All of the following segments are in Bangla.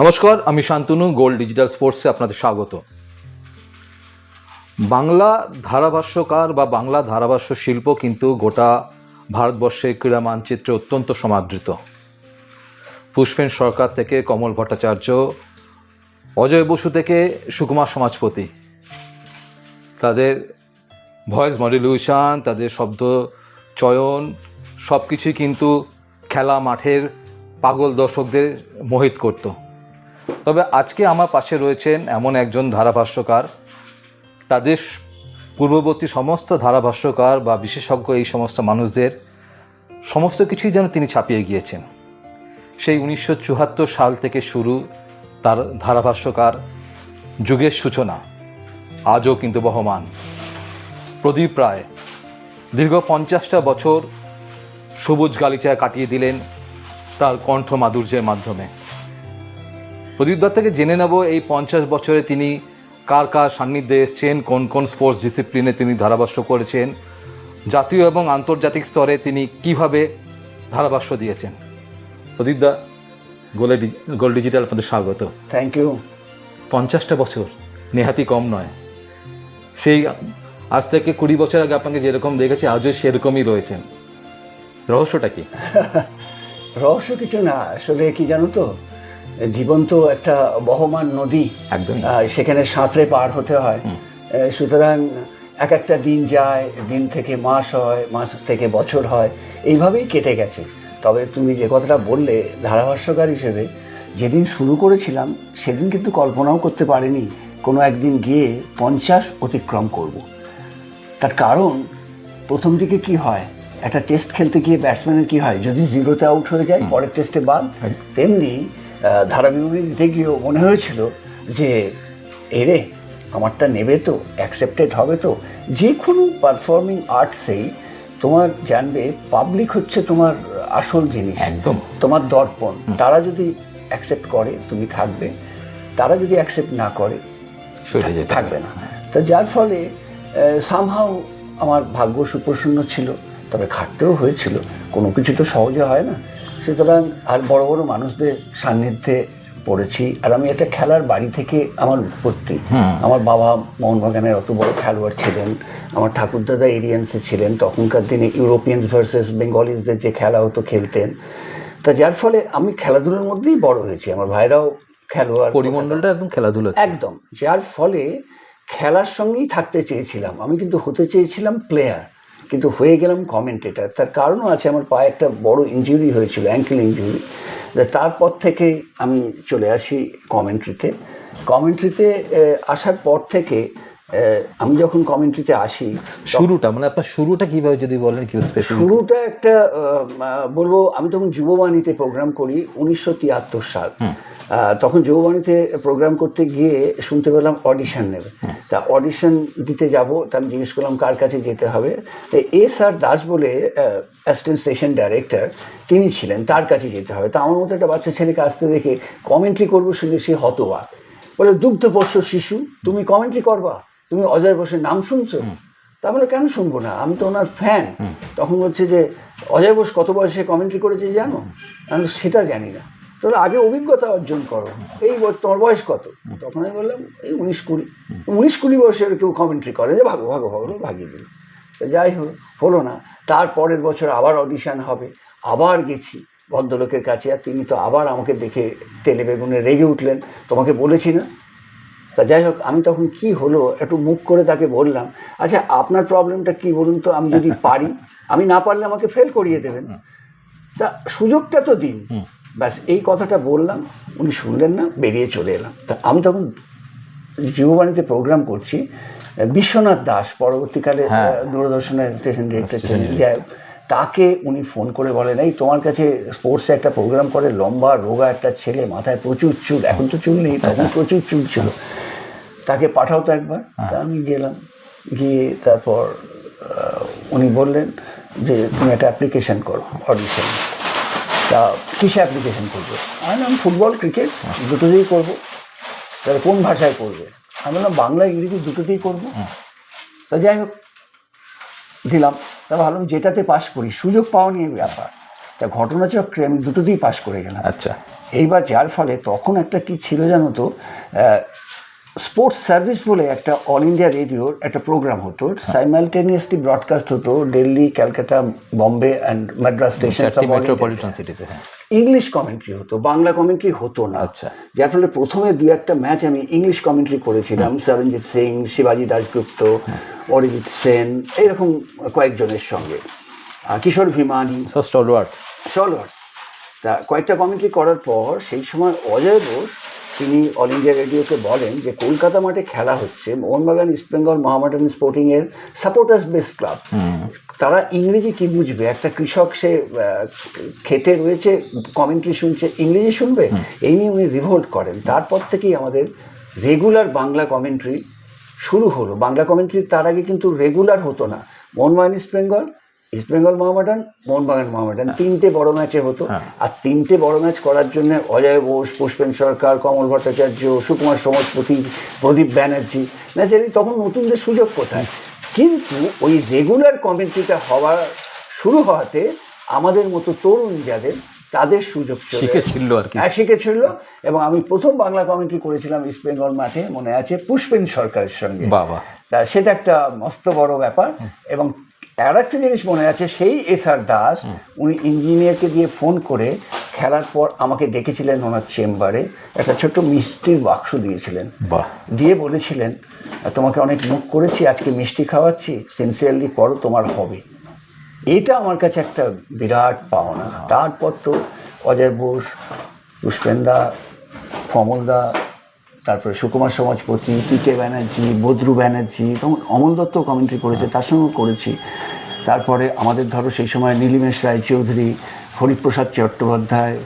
নমস্কার, আমি শান্তনু, গোল্ড ডিজিটাল স্পোর্টসে আপনাদের স্বাগত। বাংলা ধারাভাষ্যকার বা বাংলা ধারাভাষ্য শিল্প কিন্তু গোটা ভারতবর্ষে ক্রীড়া মানচিত্রে অত্যন্ত সমাদৃত। পুষ্পেন সরকার থেকে কমল ভট্টাচার্য, অজয় বসু থেকে সুকুমার সমাজপতি। তাদের ভয়েস মডুলেশন, তাদের শব্দ চয়ন সব কিছুই কিন্তু খেলা মাঠের পাগল দর্শকদের মোহিত করত। তবে আজকে আমার পাশে রয়েছেন এমন একজন ধারাভাষ্যকার। তাদের পূর্ববর্তী সমস্ত ধারাভাষ্যকার বা বিশেষজ্ঞ এই সমস্ত মানুষদের সমস্ত কিছুই যেন তিনি ছাপিয়ে গিয়েছেন। সেই উনিশশো চুয়াত্তর সাল থেকে শুরু তার ধারাভাষ্যকার যুগের সূচনা। আজও কিন্তু বহমান। প্রদীপ রায় দীর্ঘ পঞ্চাশটা বছর সবুজ গালিচায় কাটিয়ে দিলেন তার কণ্ঠ মাধুর্যের মাধ্যমে। প্রদীপ দত্ত থেকে জেনে নেব এই পঞ্চাশ বছরে তিনি কার কার সান্নিধ্যে এসছেন কোন কোন স্পোর্টস ডিসিপ্লিনে তিনি ধারাভাষ্য করেছেন জাতীয় এবং আন্তর্জাতিক স্তরে তিনি কীভাবে ধারাভাষ্য দিয়েছেন। প্রদীপ দা গোলে গোল ডিজিটাল আপনাদের স্বাগত। থ্যাংক ইউ পঞ্চাশটা বছর নেহাতি কম নয়। সেই আজ থেকে কুড়ি বছর আগে আপনাকে যেরকম দেখেছি আজও সেরকমই রয়েছেন। রহস্যটা কি? রহস্য কিছু না আসলে কি জানো তো? জীবন তো একটা বহমান নদী একদমই। আহ, সেখানে সাঁতরে পার হতে হয়। সুতরাং এক একটা দিন যায় দিন থেকে মাস হয় মাস থেকে বছর হয় এইভাবেই কেটে গেছে। তবে তুমি যে কথাটা বললে ধারাভাষ্যকার হিসেবে যেদিন শুরু করেছিলাম সেদিন কিন্তু কল্পনাও করতে পারিনি কোনো একদিন গিয়ে পঞ্চাশ অতিক্রম করব। তার কারণ প্রথম দিকে কি হয় একটা টেস্ট খেলতে গিয়ে ব্যাটসম্যানের কি হয় যদি জিরোতে আউট হয়ে যায় পরের টেস্টে বাদ তেমনি ধারাবিবরণী দিতে গিয়েও মনে হয়েছিল যে এরে আমারটা নেবে তো অ্যাকসেপ্টেড হবে তো। যে কোনো পারফর্মিং আর্টসেই তোমার জানবে পাবলিক হচ্ছে তোমার আসল জিনিস। একদম। তোমার দর্পণ। তারা যদি অ্যাকসেপ্ট করে তুমি থাকবে। তারা যদি অ্যাকসেপ্ট না করে থাকবে না। তা যার ফলে সামহাও আমার ভাগ্য সুপ্রসন্ন ছিল। তবে খাটতেও হয়েছিল। কোনো কিছু তো সহজে হয় না। সুতরাং আর বড় বড় মানুষদের সান্নিধ্যে পড়েছি। আর আমি একটা খেলার বাড়ি থেকে আমার উৎপত্তি। আমার বাবা মোহনবাগানের অত বড় খেলোয়াড় ছিলেন। আমার ঠাকুরদাদা এরিয়ান্সে ছিলেন। তখনকার দিনে ইউরোপিয়ান ভার্সেস বেঙ্গলিজদের যে খেলা হতো খেলতেন। তা যার ফলে আমি খেলাধুলোর মধ্যেই বড় হয়েছি। আমার ভাইরাও খেলোয়াড় পরিমণ্ডলটা একদম খেলাধুলো একদম। যার ফলে খেলার সঙ্গেই থাকতে চেয়েছিলাম। আমি কিন্তু হতে চেয়েছিলাম প্লেয়ার কিন্তু হয়ে গেলাম কমেন্টেটার তার কারণও আছে আমার পায়ে একটা বড় ইঞ্জুরি হয়েছিল অ্যাঙ্কেল ইঞ্জুরি তারপর থেকে আমি চলে আসি কমেন্ট্রিতে কমেন্ট্রিতে আসার পর থেকে আমি যখন কমেন্ট্রিতে আসি শুরুটা মানে আপনার শুরুটা কীভাবে যদি বলেন কি শুরুটা একটা বলব আমি তখন যুববাণীতে প্রোগ্রাম করি উনিশশো তিয়াত্তর সাল। তখন যুববাণীতে প্রোগ্রাম করতে গিয়ে শুনতে পেলাম অডিশন নেবে। তা অডিশন দিতে যাব তা আমি জিজ্ঞেস করলাম কার কাছে যেতে হবে। তো এস আর দাস বলে অ্যাসিস্ট্যান্ট স্টেশন ডাইরেক্টর তিনি ছিলেন তার কাছে যেতে হবে। তা আমার মতো একটা বাচ্চা ছেলেকে আসতে দেখে কমেন্ট্রি করব শুনে সে হতবা বলে দুগ্ধপোষ্য শিশু তুমি কমেন্ট্রি করবা? তুমি অজয় বসের নাম শুনছো? তা বলে কেন শুনব না? আমি তো ওনার ফ্যান তখন বলছে যে অজয় বোস কত বয়সে কমেন্ট্রি করেছে জানো? আমি সেটা জানি না। তোর আগে অভিজ্ঞতা অর্জন করো। এই তোমার বয়স কত? তখন আমি বললাম এই উনিশ কুড়ি। উনিশ কুড়ি বয়সের কেউ কমেন্ট্রি করে যে ভাগো ভাগো ভাগো ভাগিয়ে দিল। তো যাই হোক হলো না। তার পরের বছর আবার অডিশান হবে। আবার গেছি ভদ্রলোকের কাছে আর তিনি তো আবার আমাকে দেখে তেলে বেগুনে রেগে উঠলেন। তোমাকে বলেছি না। তা যাই হোক আমি তখন কি হলো একটু মুখ করে তাকে বললাম আচ্ছা আপনার প্রবলেমটা কি বলুন তো? আমি যদি পারি আমি না পারলে আমাকে ফেল করিয়ে দেবেন। তা সুযোগটা তো দিন। ব্যাস এই কথাটা বললাম উনি শুনলেন না বেরিয়ে চলে এলাম। তা আমি তখন যুববাণীতে প্রোগ্রাম করছি বিশ্বনাথ দাস পরবর্তীকালে দূরদর্শনের স্টেশন ডিরেক্টর ছিলেন। যাই তাকে উনি ফোন করে বলেন এই তোমার কাছে স্পোর্টসে একটা প্রোগ্রাম করে লম্বা রোগা একটা ছেলে মাথায় প্রচুর চুল এখন তো চুল নেই তখন প্রচুর চুল ছিল। তাকে পাঠাও তো একবার। তা আমি গেলাম গিয়ে তারপর উনি বললেন যে তুমি একটা অ্যাপ্লিকেশন করো অডিশন তা কিসে অ্যাপ্লিকেশন করবে? আমি বললাম ফুটবল ক্রিকেট দুটোতেই করব। তাহলে কোন ভাষায় করবে? আমি বললাম বাংলা ইংরেজি দুটোতেই করব। তা যাই হোক দিলাম। তা ভাবলাম যেটাতে পাশ করি সুযোগ পাওয়া নিয়ে ব্যাপার। তা ঘটনাচক্রে আমি দুটোতেই পাশ করে গেলাম। আচ্ছা। এইবার যার ফলে তখন একটা কি ছিল জানো তো স্পোর্টস সার্ভিস বলে একটা অল ইন্ডিয়া রেডিওর একটা প্রোগ্রাম হতো। সাইমালটেনিয়াসলি ব্রডকাস্ট হতো Delhi Calcutta Bombay and Madras station metropolitan সিটিতে হ্যাঁ। ইংলিশ কমেন্ট্রি হতো বাংলা কমেন্ট্রি হতো না। আচ্ছা। যার ফলে প্রথমে দু একটা ম্যাচ আমি ইংলিশ কমেন্ট্রি করেছিলাম সরঞ্জিৎ সিং শিবাজি দাশগুপ্ত অরিজিৎ সেন এইরকম কয়েকজনের সঙ্গে। কিশোর ভিমানি। স্টলওয়ার্ড তা কয়েকটা কমেন্ট্রি করার পর সেই সময় অজয় বোস তিনি অল ইন্ডিয়া রেডিওকে বলেন যে কলকাতা মাঠে খেলা হচ্ছে Mohun Bagan East Bengal Mohammedan Sporting এর সাপোর্টার্স বেস ক্লাব তারা ইংরেজি কি বুঝবে? একটা কৃষক সে খেতে রয়েছে কমেন্ট্রি শুনছে ইংরেজি শুনবে? এই নিয়ে উনি রিভোল্ট করেন। তারপর থেকেই আমাদের রেগুলার বাংলা কমেন্ট্রি শুরু হলো। বাংলা কমেন্ট্রি তার আগে কিন্তু রেগুলার হতো না। মোহনবাগান ইস্ট বেঙ্গল ইস্ট বেঙ্গল মোহামেডান মোহনবাগান মোহামেডান তিনটে বড় ম্যাচে হতো। আর তিনটে বড় ম্যাচ করার জন্য অজয় বোস পুষ্পেন সরকার কমল ভট্টাচার্য সুকুমার সমাজপতি প্রদীপ ব্যানার্জি ন্যাচারালি তখন নতুনদের সুযোগ কোথায়? কিন্তু ওই রেগুলার কমেন্ট্রিটা হওয়া শুরু হওয়াতে আমাদের মতো তরুণ যাদের তাদের সুযোগ শিখেছিল আর কি। হ্যাঁ শিখেছিল। এবং আমি প্রথম বাংলা কমেন্ট্রি করেছিলাম ইস্ট বেঙ্গল মাঠে মনে আছে পুষ্পেন সরকারের সঙ্গে। বাবা। তা সেটা একটা মস্ত বড় ব্যাপার। এবং আর একটা জিনিস মনে আছে সেই এস আর দাস উনি ইঞ্জিনিয়ারকে দিয়ে ফোন করে খেলার পর আমাকে ডেকেছিলেন ওনার চেম্বারে একটা ছোট্ট মিষ্টির বাক্স দিয়েছিলেন। দিয়ে বলেছিলেন তোমাকে অনেক মুখ করেছি আজকে মিষ্টি খাওয়াচ্ছি সিনসিয়ারলি করো তোমার হবে। এটা আমার কাছে একটা বিরাট পাওনা। তারপর তো অজয় বোস পুষ্পেন্দা কমলদা তারপরে সুকুমার সমাজপতি পি কে ব্যানার্জি বদ্রু ব্যানার্জি তখন অমল দত্ত কমেন্ট্রি করেছে তার সঙ্গেও করেছি। তারপরে আমাদের ধরো সেই সময় নীলিমেশ রায়চৌধুরী হরিপ্রসাদ চট্টোপাধ্যায়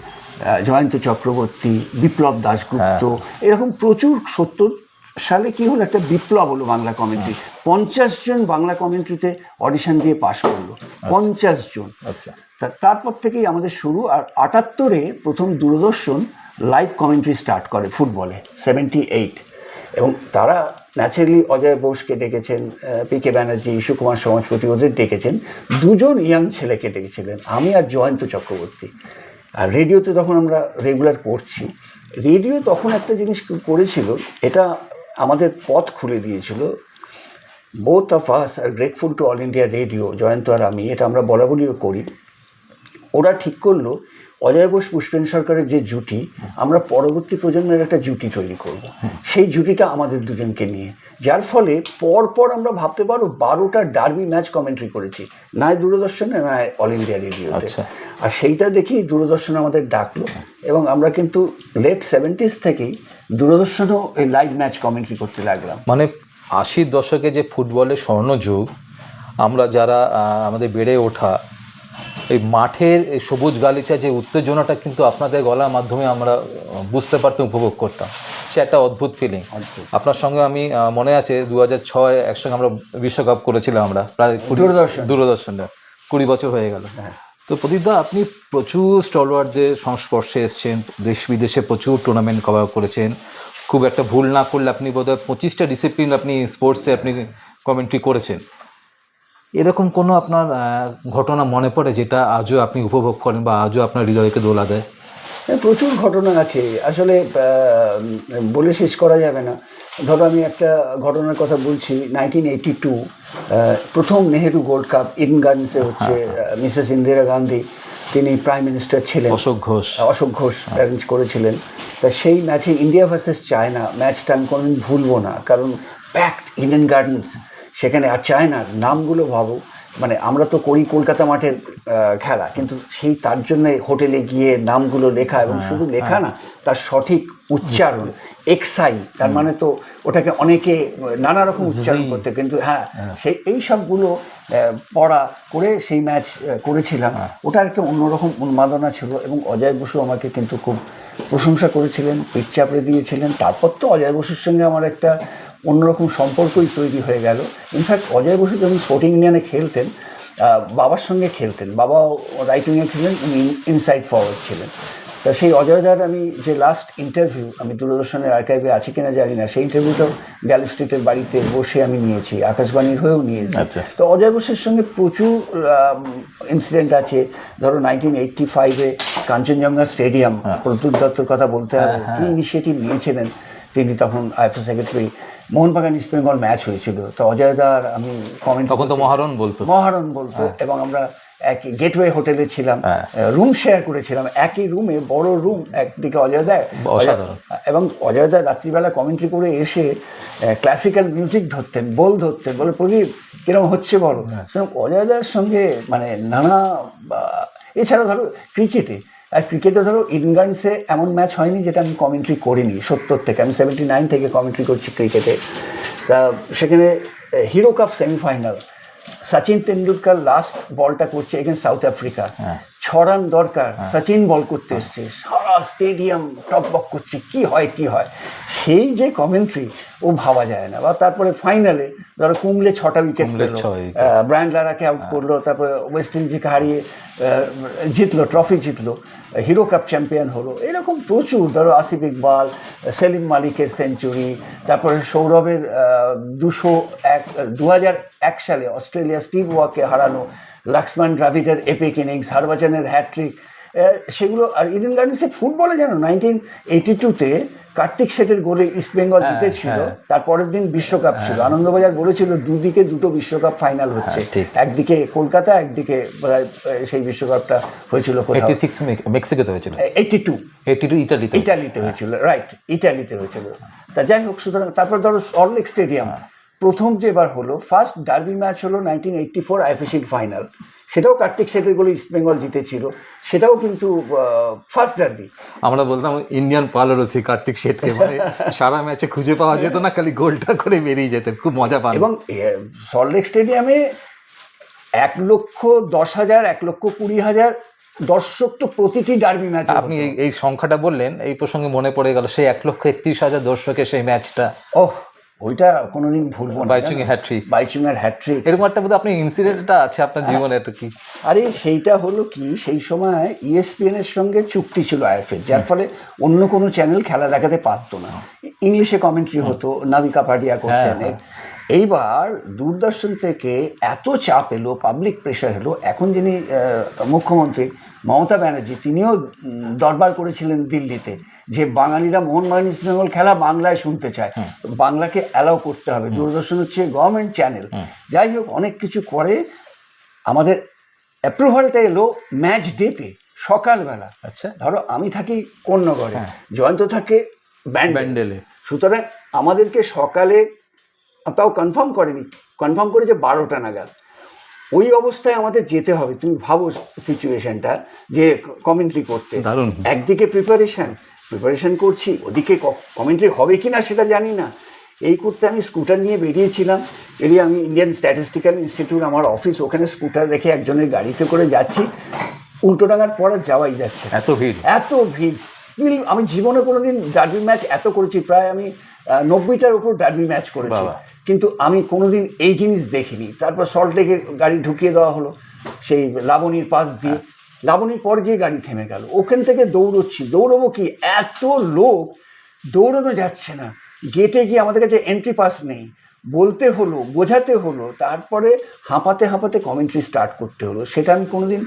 জয়ন্ত চক্রবর্তী বিপ্লব দাশগুপ্ত এরকম প্রচুর সত্তর সালে কি হলো একটা বিপ্লব হলো বাংলা কমেন্ট্রি পঞ্চাশ জন বাংলা কমেন্ট্রিতে অডিশন দিয়ে পাশ করল। পঞ্চাশ জন। আচ্ছা। তা তারপর থেকেই আমাদের শুরু আর আটাত্তরে প্রথম দূরদর্শন লাইভ কমেন্ট্রি স্টার্ট করে ফুটবলে সেভেন্টি এইট এবং তারা ন্যাচারালি অজয় বোসকে ডেকেছেন পি কে ব্যানার্জি সুকুমার সমাজপতি ওদের ডেকেছেন। দুজন ইয়াং ছেলেকে ডেকেছিলেন, আমি আর জয়ন্ত চক্রবর্তী। আর রেডিওতে তখন আমরা রেগুলার করছি রেডিও তখন একটা জিনিস করেছিল, এটা আমাদের পথ খুলে দিয়েছিল। Both of us are grateful to all India radio Jayanta আর আমি, এটা আমরা বলাবলিও করি। ওরা ঠিক করল অজয় বোস পুষ্পেন সরকারের যে জুটি আমরা পরবর্তী প্রজন্মের একটা জুটি তৈরি করব। সেই জুটিটা আমাদের দুজনকে নিয়ে। যার ফলে পর পর আমরা ভাবতে পারো বারোটা ডার্বি ম্যাচ কমেন্ট্রি করেছি। নয় দূরদর্শনে নয় অল ইন্ডিয়া রেডিওতে। আচ্ছা। আর সেইটা দেখেই দূরদর্শন আমাদের ডাকলো। এবং আমরা কিন্তু লেট সেভেন্টিস থেকেই দূরদর্শনেও এই লাইভ ম্যাচ কমেন্ট্রি করতে লাগলাম। মানে আশির দশকে যে ফুটবলের স্বর্ণযুগ আমরা যারা আমাদের বেড়ে ওঠা এই মাঠের এই সবুজ গালিচা যে উত্তেজনাটা কিন্তু আপনাদের গলার মাধ্যমে আমরা বুঝতে পারতাম উপভোগ করতাম। সে একটা অদ্ভুত ফিলিং আপনার সঙ্গে আমি মনে আছে দু হাজার ছয় একসঙ্গে আমরা বিশ্বকাপ করেছিলাম আমরা। প্রায় দূরদর্শন। দূরদর্শনে কুড়ি বছর হয়ে গেল। তো প্রদীপদা আপনি প্রচুর স্টলওয়ার্ডদের সংস্পর্শে এসছেন দেশ বিদেশে প্রচুর টুর্নামেন্ট কভার করেছেন। খুব একটা ভুল না করলে আপনি বোধহয় পঁচিশটা ডিসিপ্লিন আপনি স্পোর্টসে আপনি কমেন্ট্রি করেছেন। এরকম কোনো আপনার ঘটনা মনে পড়ে যেটা আজও আপনি উপভোগ করেন বা আজও আপনার হৃদয়কে দোলা দেয়? হ্যাঁ, প্রচুর ঘটনা আছে। আসলে বলে শেষ করা যাবে না। ধরো আমি একটা ঘটনার কথা বলছি নাইনটিন এইটি টু প্রথম নেহেরু গোল্ড কাপ ইডেন গার্ডেন্সে হচ্ছে মিসেস ইন্দিরা গান্ধী তিনি প্রাইম মিনিস্টার ছিলেন। অশোক ঘোষ। অশোক ঘোষ অ্যারেঞ্জ করেছিলেন। তা সেই ম্যাচে ইন্ডিয়া ভার্সেস চায়না ম্যাচটা আমি কোনোদিন ভুলবো না। কারণ প্যাকড ইডেন গার্ডেন্স সেখানে আর চায়নার নামগুলো ভাবো। মানে আমরা তো করি কলকাতা মাঠের খেলা কিন্তু সেই তার জন্য হোটেলে গিয়ে নামগুলো লেখা এবং শুধু লেখা না তার সঠিক উচ্চারণ এক্সাই তার মানে তো ওটাকে অনেকে নানা রকম উচ্চারণ করতে কিন্তু হ্যাঁ সেই এই সবগুলো পড়া করে সেই ম্যাচ করেছিলাম। ওটা একটা অন্যরকম উন্মাদনা ছিল এবং অজয় বসু আমাকে কিন্তু খুব প্রশংসা করেছিলেন পিঠ চাপড়ে দিয়েছিলেন। তারপর তো অজয় বসুর সঙ্গে আমার একটা অন্যরকম সম্পর্কই তৈরি হয়ে গেল। ইনফ্যাক্ট অজয় বসু যখন স্পোর্টিং ইন্ডিয়ানে খেলতেন বাবার সঙ্গে খেলতেন। বাবাও রাইট উইংয়ে খেলেন উনি ইনসাইড ফরওয়ার্ড ছিলেন। তা সেই অজয়দার আমি যে লাস্ট ইন্টারভিউ আমি দূরদর্শনের আর্কাইভে আছে কিনা জানি না সেই ইন্টারভিউটাও গ্যালি স্ট্রিটের বাড়িতে বসে আমি নিয়েছি আকাশবাণীর হয়েও নিয়েছি। আচ্ছা। তো অজয় বোসের সঙ্গে প্রচুর ইনসিডেন্ট আছে। ধরো নাইনটিন এইটটি ফাইভে কাঞ্চনজঙ্ঘা স্টেডিয়াম প্রদ্যুৎ দত্তর কথা বলতে হবে। কি ইনিশিয়েটিভ নিয়েছিলেন তিনি তখন IFA secretary Mohun Bagan East Bengal match হয়েছিল। তো অজয়দার আমি কমেন্ট তখন তো মহারণ বলতো। মহারণ বলতো এবং আমরা এক গেটওয়ে হোটেলে ছিলাম হ্যাঁ। রুম শেয়ার করেছিলাম। একই রুমে বড় রুম একদিকে অজয় দা এবং অজয় রাত্রিবেলা কমেন্ট্রি করে এসে ক্লাসিক্যাল মিউজিক ধরতেন বল ধরতেন বলে প্রদীপ কীরকম হচ্ছে বলো? হ্যাঁ। অজয় সঙ্গে মানে নানা এছাড়া ধরো ক্রিকেটে আর ক্রিকেটে ধরো ইনগান্সে এমন ম্যাচ হয়নি যেটা আমি কমেন্ট্রি করিনি সত্তর থেকে। আমি সেভেন্টি নাইন থেকে কমেন্ট্রি করছি ক্রিকেটে তা সেখানে Hero cup semifinal Sachin Tendulkar last বলটা করছে এগেন সাউথ আফ্রিকা ছড়ান দরকার। সচিন বল করতে এসছে। স্টেডিয়াম টকবক করছে কি হয় কি হয়? সেই যে কমেন্ট্রি ও ভাবা যায় না। বা তারপরে ফাইনালে ধরো কুমলে ছটা উইকেট পেল ব্রায়ান লারাকে আউট করল তারপরে ওয়েস্ট ইন্ডিজকে হারিয়ে জিতলো ট্রফি জিতলো হিরো কাপ চ্যাম্পিয়ন হলো। এরকম প্রচুর ধরো আসিফ ইকবাল সেলিম মালিকের সেঞ্চুরি তারপরে সৌরভের দুশো এক দু হাজার এক সালে অস্ট্রেলিয়া স্টিভ ওয়াকে হারানো লক্ষ্মণ দ্রাভিডের এপিক ইনিংস হরভজনের হ্যাট্রিক সেগুলো আর ইডেন গার্ডেন্সে ফুটবলে জানো নাইনটিন এইটি টুতে কার্তিক শেঠের গোলে ইস্ট বেঙ্গল জিতেছিল তারপরের দিন বিশ্বকাপ ছিল। আনন্দবাজার বলেছিল দুদিকে দুটো বিশ্বকাপ ফাইনাল হচ্ছে। একদিকে কলকাতা একদিকে সেই বিশ্বকাপটা হয়েছিল মেক্সিকোতে হয়েছিল। এইটি টু এইটি টু ইটালিতে ইটালিতে হয়েছিল রাইট ইটালিতে হয়েছিল। তা যাই হোক সুতরাং তারপর ধরো সল্টলেক স্টেডিয়াম প্রথম যে এবার হলো ফার্স্ট ডার্বি ম্যাচ হলো নাইনটিন এইটটি ফোর আইপিসির ফাইনাল সেটাও কার্তিক গোলে ইস্ট বেঙ্গল জিতেছিল। সেটাও কিন্তু ফার্স্ট ডার্বি আমরা বলতাম ইন্ডিয়ান পার্লার পালারসি কার্তিক শেঠকে মানে সারা ম্যাচে খুঁজে পাওয়া যেত না খালি গোলটা করে বেরিয়ে যেত। খুব মজা পান। এবং সল্টলেক স্টেডিয়ামে এক লক্ষ দশ হাজার এক লক্ষ কুড়ি হাজার দর্শক তো প্রতিটি ডার্বি ম্যাচ আপনি এই এই সংখ্যাটা বললেন এই প্রসঙ্গে মনে পড়ে গেল সেই এক লক্ষ একত্রিশ হাজার দর্শকের সেই ম্যাচটা ওহ ওইটা কোনোদিন ভুলবো না বাইচুং হ্যাট্রিক বাইচুং এর হ্যাট্রিক এরকম একটা বোধহয় আপনি ইনসিডেন্টটা আছে আপনার জীবনে এটা কি? আরে সেইটা হলো কি সেই সময় E ইএসপিএন এর সঙ্গে চুক্তি ছিল আইএফএর যার ফলে অন্য কোনো চ্যানেল খেলা দেখাতে পারতো না। ইংলিশে কমেন্ট্রি হতো নাবিকা পাডিয়া করতেন এইবার দূরদর্শন থেকে এত চাপ এলো পাবলিক প্রেশার এলো এখন যিনি মুখ্যমন্ত্রী মমতা ব্যানার্জি তিনিও দরবার করেছিলেন দিল্লিতে যে বাঙালিরা মোহনবাগান ইস্ট বেঙ্গল খেলা বাংলায় শুনতে চায়। বাংলাকে অ্যালাউ করতে হবে। দূরদর্শন হচ্ছে গভর্নমেন্ট চ্যানেল যাই হোক অনেক কিছু করে আমাদের অ্যাপ্রুভালটা এলো ম্যাচ ডেতে সকালবেলা। আচ্ছা। ধরো আমি থাকি কন্যগড়ে জয়ন্ত থাকে ব্যান্ড ব্যান্ডেলে। সুতরাং আমাদেরকে সকালে তাও কনফার্ম করেনি। কনফার্ম করেছে বারোটা নাগাদ। ওই অবস্থায় আমাদের যেতে হবে। তুমি ভাবো সিচুয়েশনটা যে কমেন্ট্রি করতে। একদিকে প্রিপারেশন প্রিপারেশন করছি ওদিকে কমেন্ট্রি হবে কি না সেটা জানি না। এই করতে আমি স্কুটার নিয়ে বেরিয়েছিলাম। বেরিয়ে আমি ইন্ডিয়ান স্ট্যাটিস্টিক্যাল ইনস্টিটিউট আমার অফিস ওখানে স্কুটার রেখে একজনের গাড়িতে করে যাচ্ছি। উল্টোডাঙার পর আর যাওয়াই যাচ্ছে। এত ভিড়। এত ভিড়। আমি জীবনে কোনোদিন ডার্বি ম্যাচ এত করেছি। প্রায় আমি নব্বইটার উপর ডার্বি ম্যাচ করেছি। কিন্তু আমি কোনোদিন এই জিনিস দেখিনি। তারপর সল্ট লেকে গাড়ি ঢুকিয়ে দেওয়া হলো সেই লাবণীর পাশ দিয়ে। লাবণীর পর গিয়ে গাড়ি থেমে গেল। ওখান থেকে দৌড়চ্ছি। দৌড়বো কি? এত লোক দৌড়ানো যাচ্ছে না। গেটে গিয়ে আমাদের কাছে এন্ট্রি পাস নেই। বলতে হলো বোঝাতে হলো তারপরে হাঁপাতে হাঁপাতে কমেন্ট্রি স্টার্ট করতে হলো। সেটা আমি কোনোদিন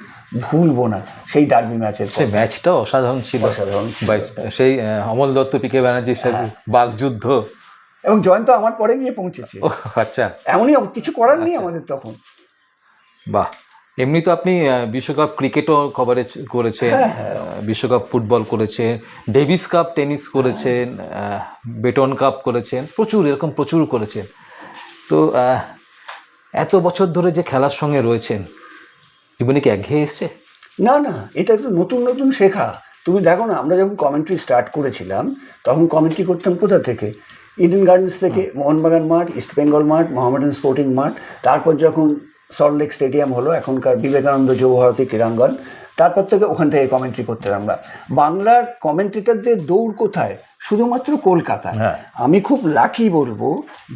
ভুলবো না। সেই ডার্বি ম্যাচের সেই ম্যাচটা অসাধারণ ছিল। অসাধারণ সেই অমল দত্ত পিকে ব্যানার্জির সাথে বাগযুদ্ধ এবং জয়ন্ত আমার পরে গিয়ে পৌঁছেছে। আচ্ছা। এমনই কিছু করার নেই আমাদের তখন। বাহ। এমনি তো আপনি বিশ্বকাপ ক্রিকেটও কভারেজ করেছেন আহ, বিশ্বকাপ ফুটবল করেছেন ডেভিস কাপ টেনিস করেছেন বেটন কাপ করেছেন প্রচুর এরকম প্রচুর করেছেন। তো এত বছর ধরে যে খেলার সঙ্গে রয়েছেন জীবনে কি একঘেয়ে এসছে? না না এটা একটু নতুন নতুন শেখা। তুমি দেখো না আমরা যখন কমেন্ট্রি স্টার্ট করেছিলাম তখন কমেন্ট্রি করতাম কোথা থেকে? ইডেন গার্ডেন্স থেকে মোহনবাগান মাঠ ইস্ট বেঙ্গল মাঠ মোহামেডান স্পোর্টিং মাঠ তারপর যখন সল্টলেক স্টেডিয়াম হলো এখনকার বিবেকানন্দ যুবভারতী ক্রীড়াঙ্গন তারপর থেকে ওখান থেকে কমেন্ট্রি করতাম আমরা। বাংলার কমেন্ট্রিটারদের দৌড় কোথায়? শুধুমাত্র কলকাতা হ্যাঁ। আমি খুব লাকি বলব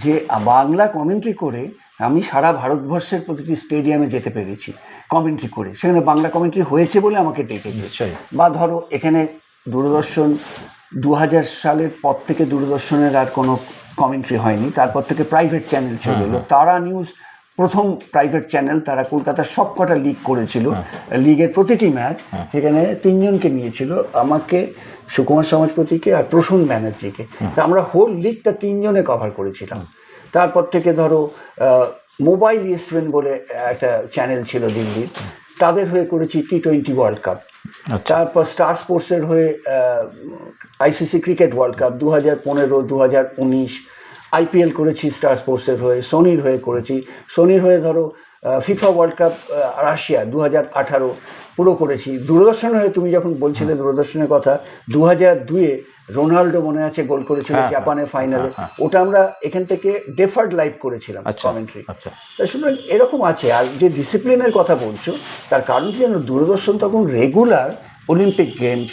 যে বাংলা কমেন্ট্রি করে আমি সারা ভারতবর্ষের প্রতিটি স্টেডিয়ামে যেতে পেরেছি কমেন্ট্রি করে। সেখানে বাংলা কমেন্ট্রি হয়েছে বলে আমাকে ডেকেছে। বা ধরো এখানে দূরদর্শন দু হাজার সালের পর থেকে দূরদর্শনের আর কোনো কমেন্ট্রি হয়নি। তারপর থেকে প্রাইভেট চ্যানেল চলে এলো। তারা নিউজ প্রথম প্রাইভেট চ্যানেল তারা কলকাতার সবকটা লিগ করেছিল। লিগের প্রতিটি ম্যাচ সেখানে তিনজনকে নিয়েছিল আমাকে সুকুমার সমাজপতিকে আর প্রসূন ব্যানার্জিকে। তা আমরা হোল লিগটা তিনজনে কভার করেছিলাম। তারপর থেকে ধরো মোবাইল ইস্টবেন বলে একটা চ্যানেল ছিল দিল্লির। তাদের হয়ে করেছি টি টোয়েন্টি ওয়ার্ল্ড কাপ তারপর স্টার স্পোর্টসের হয়ে আইসিসি ক্রিকেট ওয়ার্ল্ড কাপ দু হাজার পনেরো দু হাজার উনিশ আইপিএল করেছি স্টার স্পোর্টসের হয়ে সোনির হয়ে করেছি। সোনির হয়ে ধরো ফিফা ওয়ার্ল্ড কাপ রাশিয়া দু হাজার আঠারো। পুরো করেছি। দূরদর্শন হয়ে তুমি যখন বলছিলে দূরদর্শনের কথা দু হাজার দুয়ে রোনাল্ডো মনে আছে গোল করেছিল হ্যাঁ, জাপানের ফাইনালে হ্যাঁ, ওটা আমরা এখান থেকে ডেফার্ড লাইভ করেছিলাম আচ্ছা কমেন্ট্রি আচ্ছা। তা সুতরাং এরকম আছে। আর যে ডিসিপ্লিনের কথা বলছো তার কারণ কি জানো? দূরদর্শন তখন regular Olympic games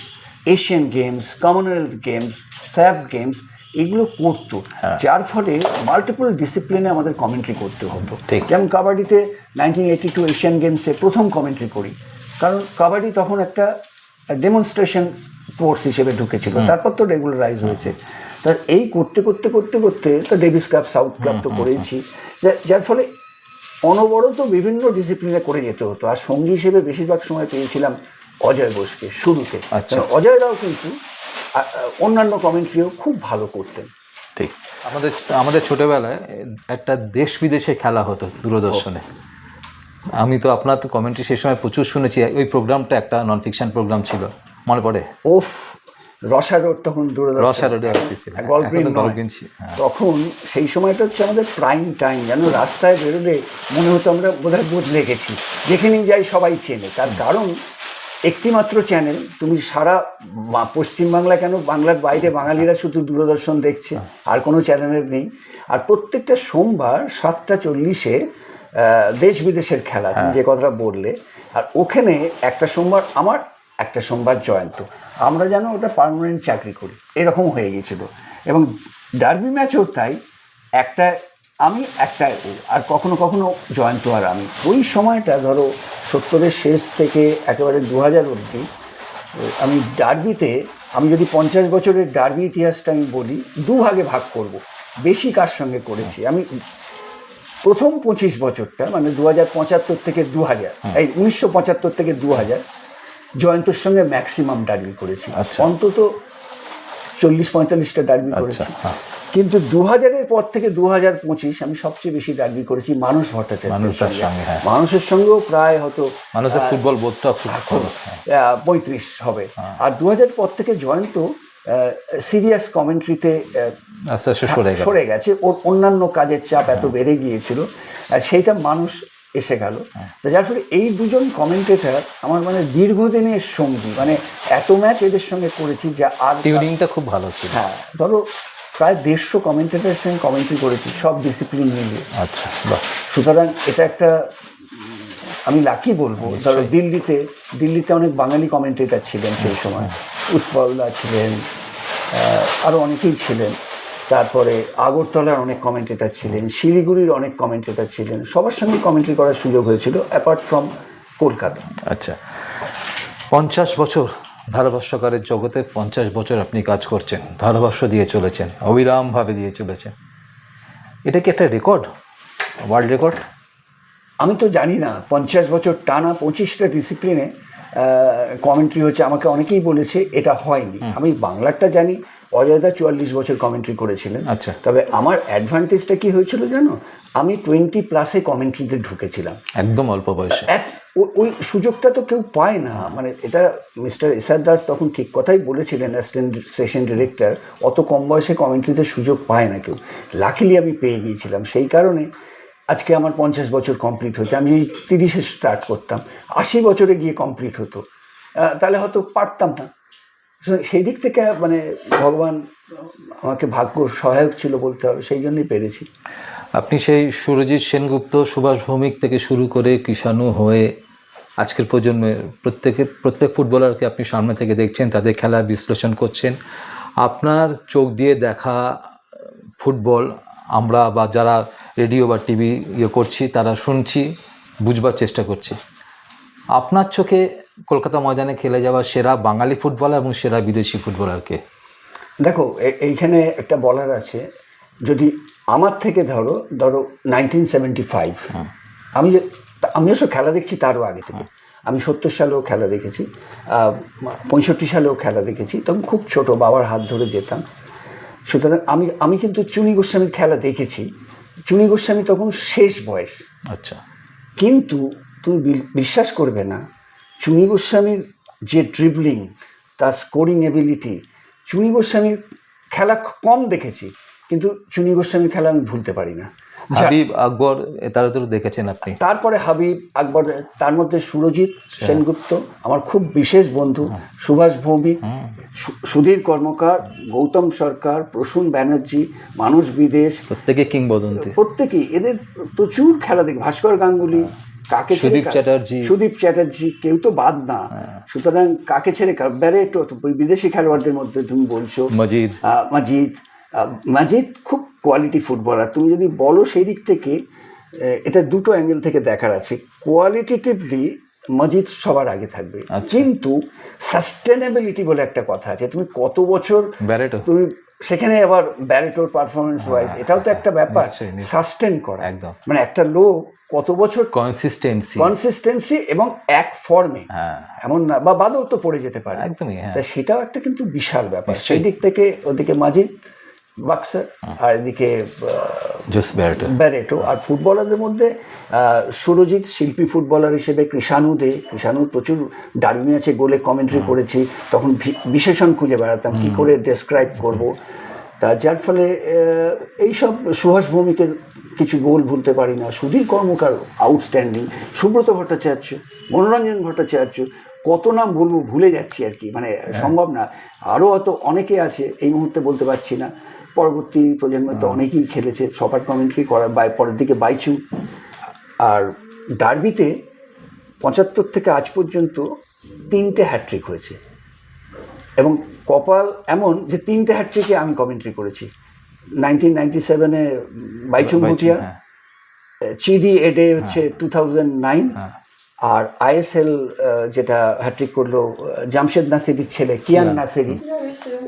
Asian games Commonwealth games SAF games এগুলো করতো। যার ফলে মাল্টিপল ডিসিপ্লিনে আমাদের কমেন্ট্রি করতে হতো। যেমন কাবাডিতে নাইনটিন এইটি টু এশিয়ান গেমসে প্রথম কমেন্ট্রি করি। কারণ কাবাডি তখন একটা ডেমনস্ট্রেশন স্পোর্টস হিসেবে ঢুকেছিল। তারপর তো রেগুলারাইজ হয়েছে। তা এই করতে করতে করতে করতে তো ডেভিস কাপ সাউথ ক্লাব তো করেইছি। যার ফলে অনবরত বিভিন্ন ডিসিপ্লিনে করে যেতে হতো। আর সঙ্গী হিসেবে বেশিরভাগ সময় পেয়েছিলাম অজয় বোসকে শুরুতে। আচ্ছা। কারণ অজয়রাও কিন্তু অন্যান্য কমেন্ট্রিও খুব ভালো করতেন। ঠিক। আমাদের আমাদের ছোটবেলায় একটা দেশ বিদেশে খেলা হতো দূরদর্শনে। আমি তো আপনার তো কমেন্ট্রি সেই সময় প্রচুর শুনেছি। ওই প্রোগ্রামটা একটা নন ফিকশন প্রোগ্রাম ছিল। মনে পড়ে? ওফ রসা রোড তখন দূরদর্শন। রসা রোডে ছিল। হ্যাঁ। হ্যাঁ। তখন সেই সময়টা হচ্ছে আমাদের প্রাইম টাইম যেন রাস্তায় বেরোলে মনে হতো আমরা বোধহয় বদলে গেছি। যেখানেই যাই সবাই চেনে। তার কারণ একটিমাত্র চ্যানেল তুমি সারা পশ্চিমবাংলা কেন? বাংলার বাইরে বাঙালিরা শুধু দূরদর্শন দেখছে আর কোনো চ্যানেলের নেই। আর প্রত্যেকটা সোমবার সাতটা চল্লিশে দেশ বিদেশের খেলা তুমি যে কথাটা বললে আর ওখানে একটা সোমবার আমার একটা সোমবার জয়ন্ত। আমরা যেন ওটা পার্মানেন্ট চাকরি করি এরকম হয়ে গেছিল। এবং ডার্বি ম্যাচেও তাই একটা আমি একটা আর কখনো কখনো জয়ন্ত আর আমি। ওই সময়টা ধরো সত্তরের শেষ থেকে একেবারে দু হাজার অবধি আমি ডার্বিতে আমি যদি পঞ্চাশ বছরের ডার্বি ইতিহাসটা আমি বলি দুভাগে ভাগ করব। বেশি কার সঙ্গে করেছি? আমি প্রথম পঁচিশ বছরটা মানে দু হাজার পঁচাত্তর থেকে দু হাজার এই উনিশশো পঁচাত্তর থেকে দু হাজার জয়ন্তর সঙ্গে ম্যাক্সিমাম ডার্বি করেছি আচ্ছা। অন্তত চল্লিশ পঁয়তাল্লিশটা ডার্বি করেছি হ্যাঁ। কিন্তু দু হাজারের পর থেকে দু হাজার পঁচিশ আমি সবচেয়ে বেশি ডার্বি করেছি মানুষ ভট্টাচার্য হ্যাঁ। মানুষের সঙ্গেও প্রায় হয়তো মানুষের ফুটবল বোধটা হ্যাঁ। পঁয়ত্রিশ হবে আর দু হাজার পর থেকে জয়ন্ত সিরিয়াস কমেন্ট্রিতে আস্তে সরে গেছে। ওর অন্যান্য কাজের চাপ এত বেড়ে গিয়েছিল আর সেইটা মানুষ এসে গেল। যার ফলে এই দুজন কমেন্টেটার আমার মানে দীর্ঘদিনের সঙ্গী মানে এত ম্যাচ এদের সঙ্গে করেছি যা আর টিউনিংটা খুব ভালো ছিল। হ্যাঁ ধরো প্রায় দেড়শো কমেন্টেটারের সঙ্গে কমেন্ট্রি করেছি সব ডিসিপ্লিন মিলিয়ে। আচ্ছা সুতরাং এটা একটা আমি লাকি বলব ধরো দিল্লিতে দিল্লিতে অনেক বাঙালি কমেন্টেটার ছিলেন সেই সময়। উৎপলদা ছিলেন আরও অনেকেই ছিলেন। তারপরে আগরতলার অনেক কমেন্টেটার ছিলেন শিলিগুড়ির অনেক কমেন্টেটার ছিলেন। সবার সঙ্গে কমেন্ট্রি করার সুযোগ হয়েছিল অ্যাপার্ট ফ্রম কলকাতা। আচ্ছা। পঞ্চাশ বছর ধারাভাষ্যকারের জগতে পঞ্চাশ বছর আপনি কাজ করছেন ধারাভাষ্য দিয়ে চলেছেন অবিরামভাবে দিয়ে চলেছেন। এটা কি একটা রেকর্ড ওয়ার্ল্ড রেকর্ড আমি তো জানি না পঞ্চাশ বছর টানা পঁচিশটা ডিসিপ্লিনে কমেন্ট্রি হচ্ছে আমাকে অনেকেই বলেছে এটা হয়নি। আমি বাংলারটা জানি অজয়দা চুয়াল্লিশ বছর কমেন্ট্রি করেছিলেন। আচ্ছা। তবে আমার অ্যাডভান্টেজটা কি হয়েছিল জানো? আমি টোয়েন্টি প্লাসে কমেন্ট্রিতে ঢুকেছিলাম। একদম অল্প বয়সে। ওই সুযোগটা তো কেউ পায় না। মানে এটা মিস্টার এসআর দাস তখন ঠিক কথাই বলেছিলেন অ্যাসিস্ট্যান্ট সেশন ডিরেক্টর অত কম বয়সে কমেন্ট্রিতে সুযোগ পায় না কেউ। লাকিলি আমি পেয়ে গিয়েছিলাম। সেই কারণে আজকে আমার পঞ্চাশ বছর কমপ্লিট হয়েছে। আমি তিরিশে স্টার্ট করতাম। আশি বছরে গিয়ে কমপ্লিট হতো। তাহলে হয়তো পারতাম না। সেই দিক থেকে মানে ভগবান আমাকে ভাগ্য সহায়ক ছিল বলতে হবে, সেই জন্যই পেরেছি। আপনি সেই সুরজিৎ সেনগুপ্ত, সুভাষ ভৌমিক থেকে শুরু করে কিষাণু হয়ে আজকের প্রজন্মের প্রত্যেকে, প্রত্যেক ফুটবলারকে আপনি সামনে থেকে দেখছেন, তাদের খেলা বিশ্লেষণ করছেন। আপনার চোখ দিয়ে দেখা ফুটবল, আমরা বা যারা রেডিও বা টিভি ইয়ে করছি তারা শুনছি বুঝবার চেষ্টা করছি। আপনার চোখে কলকাতা ময়দানে খেলে যাওয়া সেরা বাঙালি ফুটবলার এবং সেরা বিদেশি ফুটবলারকে দেখো এইখানে একটা বলার আছে যদি আমার থেকে ধরো ধরো নাইনটিন সেভেন্টি ফাইভ আমি আমি অবশ্য খেলা দেখছি তারও আগে থেকে। আমি সত্তর সালেও খেলা দেখেছি পঁয়ষট্টি সালেও খেলা দেখেছি তখন খুব ছোট বাবার হাত ধরে যেতাম। সুতরাং আমি আমি কিন্তু চুনি গোস্বামীর খেলা দেখেছি চুনি গোস্বামী তখন শেষ বয়স। আচ্ছা। কিন্তু তুমি বিশ্বাস করবে না চুনি গোস্বামীর যে ড্রিবলিং তার স্কোরিং এবিলিটি চুনি গোস্বামীর খেলা কম দেখেছি কিন্তু চুনি গোস্বামীর খেলা আমি ভুলতে পারি না। হাবিব আকবর তারা তো দেখেছেন আপনি। তারপরে হাবিব আকবর তার মধ্যে সুরজিৎ সেনগুপ্ত আমার খুব বিশেষ বন্ধু সুভাষ ভৌমিক সুধীর কর্মকার গৌতম সরকার প্রসূন ব্যানার্জি মানুষ বিদেশ। প্রত্যেকে কিংবদন্তি। প্রত্যেকেই এদের প্রচুর খেলা দেখি। ভাস্কর গাঙ্গুলি কাকে সুদীপ চ্যাটার্জি। সুদীপ চ্যাটার্জি কেউ তো বাদ না। সুতরাং কাকে ছেড়ে ব্যারেটো বিদেশি খেলোয়াড়দের মধ্যে তুমি বলছো। মজিদ। মাজিদ। মাজিদ খুব কোয়ালিটি ফুটবলার তুমি যদি বলো সেই দিক থেকে এটা দুটো অ্যাঙ্গেল থেকে দেখার আছে। কোয়ালিটেটিভলি মজিদ সবার আগে থাকবে। আচ্ছা। কিন্তু সাস্টেনেবিলিটি বলে একটা কথা আছে। তুমি কত বছর তুমি সেখানে আবার ব্যারেটোর পারফরমেন্স ওয়াইজ এটাও তো একটা ব্যাপার। নিশ্চয়ই, নিশ্চয়ই। সাস্টেন করা। একদম। মানে একটা লোক কত বছর কনসিস্টেন্সি কনসিস্টেন্সি এবং এক ফর্মে হ্যাঁ। এমন না বা বাদও তো পড়ে যেতে পারে। একদমই হ্যাঁ। সেটাও একটা কিন্তু বিশাল ব্যাপার। সেই দিক থেকে ওদিকে মাজিদ বাক্সার আর এদিকে জোস ব্যারেটো আর ফুটবলারদের মধ্যে সুরজিৎ শিল্পী ফুটবলার হিসেবে কৃষাণু দে কৃষাণু প্রচুর ডারবি ম্যাচে গোলে কমেন্ট্রি করেছি তখন বিশেষণ খুঁজে বেড়াতাম কি করে ডেসক্রাইব করব। তা যার ফলে এইসব সুভাষ ভৌমিকের কিছু গোল ভুলতে পারি না। সুধীর কর্মকার আউটস্ট্যান্ডিং সুব্রত ভট্টাচার্য মনোরঞ্জন ভট্টাচার্য কত নাম বলব ভুলে যাচ্ছি আর কি মানে সম্ভব না। আরও অত অনেকে আছে এই মুহূর্তে বলতে পারছি না। পরবর্তী প্রজন্মে তো অনেকেই খেলেছে সবার কমেন্ট্রি করার বাই পরের দিকে বাইচু। আর ডার্বিতে পঁচাত্তর থেকে আজ পর্যন্ত তিনটে হ্যাট্রিক হয়েছে। এবং কপাল এমন যে তিনটে হ্যাট্রিকে আমি কমেন্ট্রি করেছি। নাইনটিন নাইনটি সেভেনে বাইচুং ভুটিয়া হ্যাঁ, চিডি এডে হচ্ছে টু থাউজেন্ড নাইন হ্যাঁ। আর আইএসএল যেটা হ্যাট্রিক করল জামশেদ নাসিরির ছেলে কিয়ান নাসিরি।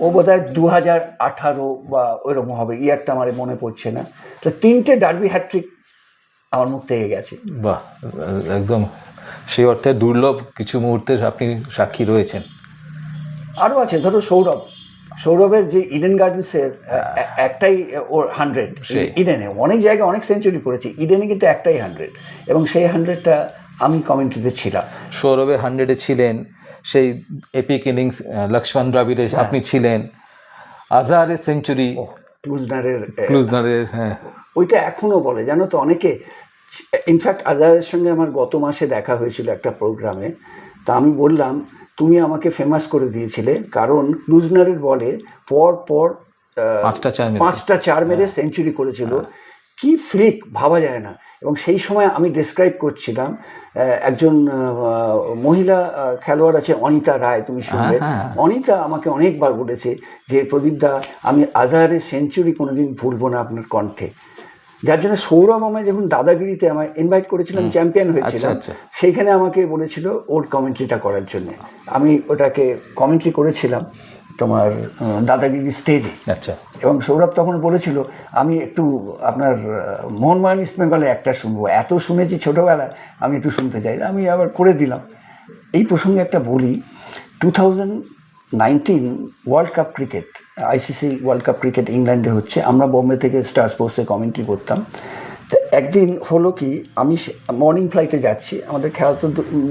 ও বোধ হয় দু হাজার আঠারো বা ওইরকম হবে ইয়ারটা আমার মনে পড়ছে না। তো তিনটে ডার্বি হ্যাট্রিক আমার মুখ থেকে গেছে। বাহ একদম সেই অর্থে দুর্লভ কিছু মুহূর্তের আপনি সাক্ষী রয়েছেন। আরও আছে ধরো সৌরভ। সৌরভের যে ইডেন গার্ডেন্সের একটাই ওর হান্ড্রেড। ইডেনে অনেক জায়গায় অনেক সেঞ্চুরি করেছে ইডেনে কিন্তু একটাই হান্ড্রেড এবং সেই হান্ড্রেডটা আমি কমেন্ট্রিতে ছিলাম। সৌরভে হান্ড্রেডে ছিলেন সেই এপিক ইনিংস লক্ষ্মণ দ্রাবিড়ে আপনি ছিলেন আজহারের সেঞ্চুরি ক্লুজনারের ক্লুজনারের হ্যাঁ। ওইটা এখনও বলে জানো তো অনেকে ইনফ্যাক্ট আজহারের সঙ্গে আমার গত মাসে দেখা হয়েছিল একটা প্রোগ্রামে তা আমি বললাম তুমি আমাকে ফেমাস করে দিয়েছিলে কারণ ক্লুজনারের বলে পর পর পাঁচটা চার পাঁচটা চার মেরে সেঞ্চুরি করেছিল। কি ফ্লিক ভাবা যায় না। এবং সেই সময় আমি ডিসক্রাইব করছিলাম একজন মহিলা খেলোয়াড় আছে অনিতা রায় তুমি শুনবে। হ্যাঁ। অনিতা আমাকে অনেকবার বলেছে যে প্রদীপদা আমি আজহারের সেঞ্চুরি কোনোদিন ভুলবো না আপনার কণ্ঠে। যার জন্য সৌরভ আমায় যখন দাদাগিরিতে আমায় ইনভাইট করেছিলাম চ্যাম্পিয়ন হয়েছিলাম আচ্ছা। সেইখানে আমাকে বলেছিল ওর কমেন্ট্রিটা করার জন্য। আমি ওটাকে কমেন্ট্রি করেছিলাম। তোমার দাদাগিরি স্টেজে আচ্ছা। এবং সৌরভ তখন বলেছিল আমি একটু আপনার আহ, মোহনবাগান ইস্ট বেঙ্গলে একটা শুনব। এত শুনেছি ছোটোবেলায় আমি একটু শুনতে চাই। আমি আবার করে দিলাম। এই প্রসঙ্গে একটা বলি two thousand nineteen world cup cricket ICC world cup cricket ইংল্যান্ডে হচ্ছে আমরা বোম্বে থেকে স্টার স্পোর্টসে কমেন্ট্রি করতাম। তো একদিন হলো কি আমি মর্নিং ফ্লাইটে যাচ্ছি আমাদের খেলা তো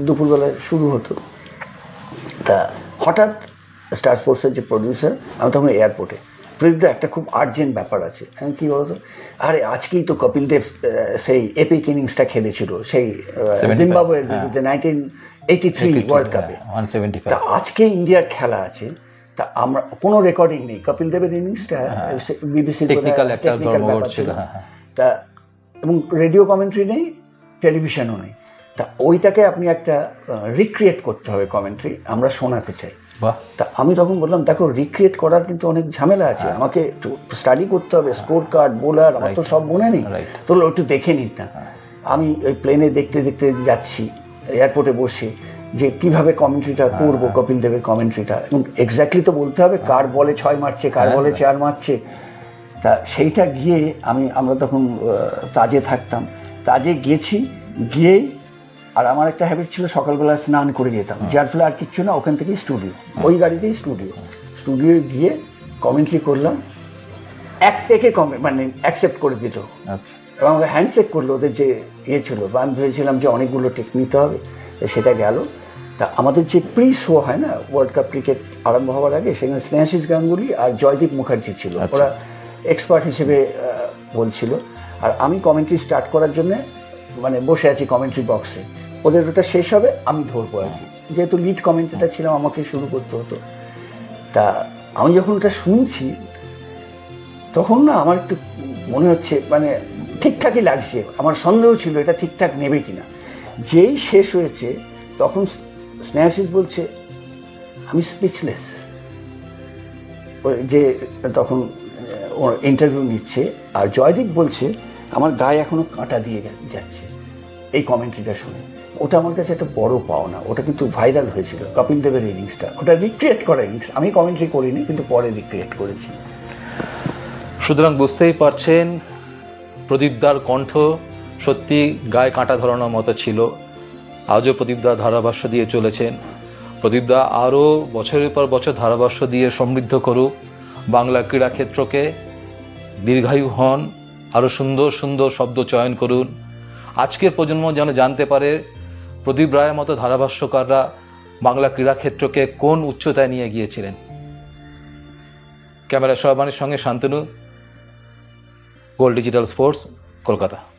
দুপুরবেলায় শুরু হতো। তা হঠাৎ স্টার স্পোর্টসের যে প্রডিউসার আমি তখন এয়ারপোর্টে প্রদীপদা একটা খুব আর্জেন্ট ব্যাপার আছে। আমি কী বলতো? আরে আজকেই তো কপিল দেব সেই এপিক ইনিংসটা খেলেছিল সেই 75, জিম্বাবুয়ের বিরুদ্ধে নাইনটিন এইটি থ্রি ওয়ার্ল্ড কাপে তা আজকে ইন্ডিয়ার খেলা আছে তা আমরা কোনো রেকর্ডিং নেই। কপিল দেবের ইনিংসটা বিবিসি একটা ধর্মঘট ছিল, হ্যাঁ, হ্যাঁ। তা এবং রেডিও কমেন্ট্রি নেই টেলিভিশনও নেই। তা ওইটাকে আপনি একটা রিক্রিয়েট করতে হবে কমেন্ট্রি আমরা শোনাতে চাই। বাহ। তা আমি তখন বললাম দেখো রিক্রিয়েট করার কিন্তু অনেক ঝামেলা আছে। আমাকে একটু স্টাডি করতে হবে স্কোর কার্ড বোলার আমার তো সব মনে নেই। তো একটু দেখে নিতাম আমি ওই প্লেনে দেখতে দেখতে যাচ্ছি এয়ারপোর্টে বসে যে কীভাবে কমেন্ট্রিটা করব কপিল দেবের কমেন্ট্রিটা এবং এক্স্যাক্টলি তো বলতে হবে কার বলে ছয় মারছে কার বলে চার মারছে। তা সেইটা গিয়ে আমি আমরা তখন তাজে থাকতাম। তাজে গেছি গিয়েই আর আমার একটা হ্যাবিট ছিল সকালবেলা স্নান করে যেতাম। যার ফলে আর কিচ্ছু না ওখান থেকেই স্টুডিও ওই গাড়িতেই স্টুডিও স্টুডিও গিয়ে কমেন্ট্রি করলাম। এক থেকে কমে মানে অ্যাকসেপ্ট করে দিল। আচ্ছা। এবং আমাকে হ্যান্ডশেক করল ওদের যে ইয়ে ছিল। বা আমি ভেবেছিলাম যে অনেকগুলো টেক নিতে হবে তো সেটা গেল। তা আমাদের যে প্রি শো হয় না ওয়ার্ল্ড কাপ ক্রিকেট আরম্ভ হওয়ার আগে সেখানে স্নেহাশিস গাঙ্গুলি আর জয়দীপ মুখার্জি ছিল। ওরা এক্সপার্ট হিসেবে বলছিল। আর আমি কমেন্ট্রি স্টার্ট করার জন্য মানে বসে আছি কমেন্ট্রি বক্সে ওদের ওটা শেষ হবে, আমি ধরবো আর কি। যেহেতু লিড কমেন্ট্রিটা ছিলাম, আমাকে শুরু করতে হতো। তা আমি যখন ওটা শুনছি, তখন না আমার একটু মনে হচ্ছে মানে ঠিকঠাকই লাগছে। আমার সন্দেহ ছিল এটা ঠিকঠাক নেবে কিনা। যেই শেষ হয়েছে, তখন স্নেহাশিস বলছে, আমি স্পিচলেস যে তখন ওর ইন্টারভিউ নিচ্ছে, আর জয়দীপ বলছে, আমার গায়ে এখনও কাঁটা দিয়ে যাচ্ছে। এই কমেন্ট্রিটা শুনে। ওটা আমার কাছে একটা বড় পাওনা। ওটা কিন্তু ভাইরাল হয়েছিল, কপিল দেবের ইনিংসটা ওটা রিক্রিয়েট করা ইনিংস আমি কমেন্ট্রি করিনি, কিন্তু পরে রিক্রিয়েট করেছি। সুতরাং বুঝতেই পারছেন প্রদীপদার কণ্ঠ সত্যি গায়ে কাঁটা ধরানোর মতো ছিল। আজও প্রদীপদা ধারাভাষ্য দিয়ে চলেছেন। প্রদীপদা আরও বছরের পর বছর ধারাভাষ্য দিয়ে সমৃদ্ধ করুক। বাংলা ক্রীড়াক্ষেত্রকে দীর্ঘায়ু হন, আরও সুন্দর সুন্দর শব্দ চয়ন করুন। আজকের প্রজন্ম যেন জানতে পারে, প্রদীপ রায়ের মতো ধারাভাষ্যকাররা বাংলা ক্রীড়াক্ষেত্রকে কোন উচ্চতায় নিয়ে গিয়েছিলেন। ক্যামেরা সহবানের সঙ্গে Shantanu, Gold Digital Sports, Kolkata.